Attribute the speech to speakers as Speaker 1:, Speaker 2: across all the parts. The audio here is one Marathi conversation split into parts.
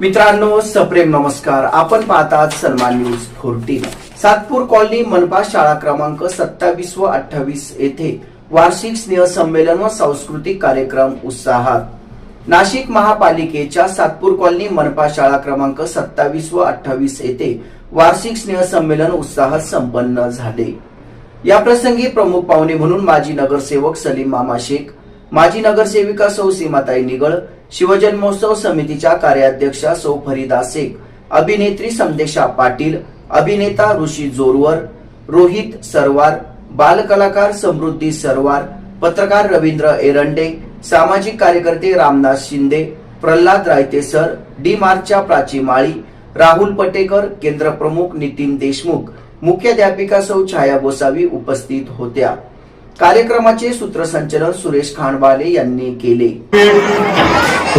Speaker 1: मित्रांनो सप्रेम नमस्कार. आपण पाहतात सन्मान न्यूज फोर्टीन. सातपूर कॉलनी मनपा शाळा क्रमांक सत्तावीस व अठ्ठावीस येथे वार्षिक स्नेह संमेलन व सांस्कृतिक कार्यक्रम उत्साहात. नाशिक महापालिकेच्या सातपूर कॉलनी मनपा शाळा क्रमांक सत्तावीस व अठ्ठावीस येथे वार्षिक स्नेह संमेलन उत्साहात संपन्न झाले. या प्रसंगी प्रमुख पाहुणे म्हणून माजी नगरसेवक सलीम मामा शेख माजी नगरसेविका सौ सीमाताई निगळ शिवजन्मोत्सव समितीच्या कार्याध्यक्षा सौ फरीदा शेख अभिनेत्री संदेशा पाटील अभिनेता ऋषी जोरवर रोहित सरवार बालकलाकार समृद्धी सरवार पत्रकार रवींद्र एरंडे सामाजिक कार्यकर्ते रामदास शिंदे प्रल्हाद रायते सर डी मार्चच्या प्राची माळी राहुल पटेकर केंद्र प्रमुख नितीन देशमुख मुख्याध्यापिका सौ छाया गोसावी उपस्थित होत्या. कार्यक्रमाचे सूत्रसंचलन सुरेश खांडबाले यांनी केले.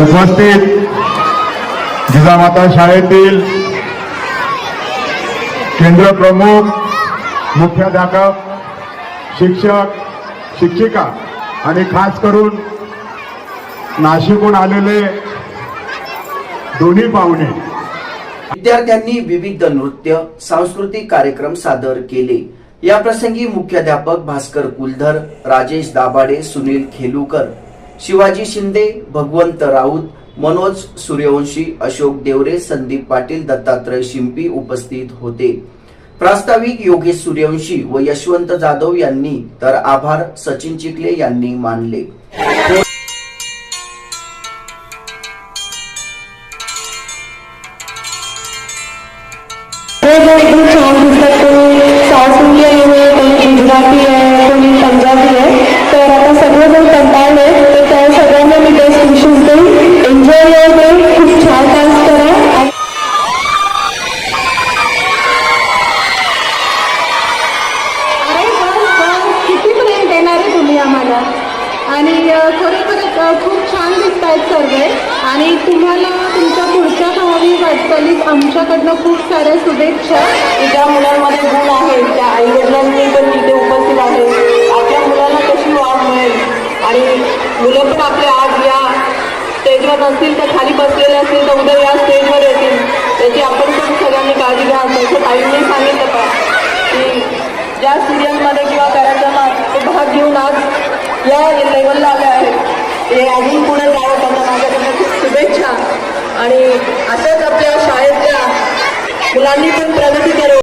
Speaker 2: उपस्थित जिजामाता शाळेतील केंद्र प्रमुख मुख्याध्यापक शिक्षक शिक्षिका आणि खास करून नाशिकहून आलेले दोन्ही पाहुणे.
Speaker 1: विद्यार्थ्यांनी विविध नृत्य सांस्कृतिक कार्यक्रम सादर केले. या प्रसंगी मुख्याध्यापक भास्कर कुलधर राजेश दाभाडे सुनील खेलूकर शिवाजी शिंदे भगवंत राऊत मनोज सूर्यवंशी अशोक देवरे संदीप पाटील दत्तात्रय शिंपी उपस्थित होते. प्रास्ताविक योगेश सूर्यवंशी व यशवंत जाधव यांनी तर आभार सचिन चिखले यांनी मानले.
Speaker 3: साऊथ इंडियन आहे कोणी गुजराती आहे कोणी पंजाबी आहे. तर आता सगळेजण कंटाळले तर त्या सगळ्यांना मी बेस्ट विशेष देईन एन्जॉय युअर खूप छान डान्स करा. आणि
Speaker 4: अरे आहे तुम्ही आम्हाला. आणि खरोखरच खूप छान दिसत आहेत सर्व. आणि तुम्हाला तुमच्या पुढच्या भावी वाटचालीत आमच्याकडनं खूप साऱ्या शुभेच्छा.
Speaker 3: ज्या मुलांमध्ये गुण आहेत त्या आईवडिलांनी पण तिथे उपस्थित आहेत. आपल्या मुलांना कशी वाढ मिळेल? आणि मुलं पण आपले आज या स्टेजवर नसतील तर खाली बसलेले असतील तर उद्या या स्टेजवर येतील. त्याची आपण पण सगळ्यांनी काळजी घ्या. तसं ताईंनी सांगितलं का की ज्या सिरियलमध्ये किंवा कार्यक्रमात ते भाग घेऊन आज या लेवलला आले आहेत. ते अजून पुढे जावं त्यांना माझ्याकडनं खूप शुभेच्छा. आणि अशाच आपल्या शाळेतल्या मुलांनी पण प्रगती करू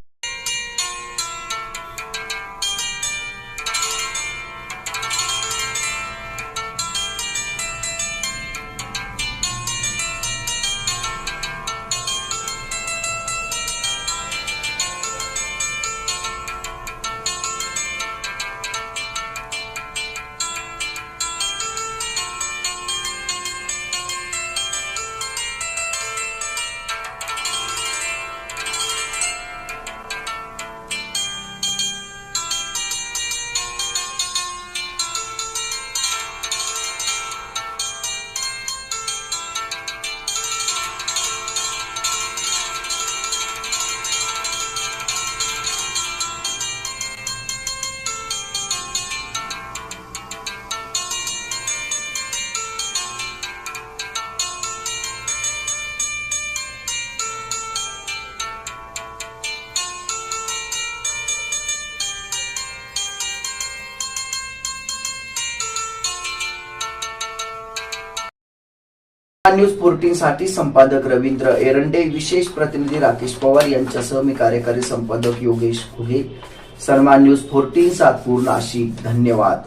Speaker 1: न्यूज फोर्टीन साठी संपादक रवींद्र एरंडे विशेष प्रतिनिधी राकेश पवार यांच्यासह मी कार्यकारी संपादक योगेश घुगे सन्मान न्यूज फोर्टीन सातपूर नाशिक धन्यवाद.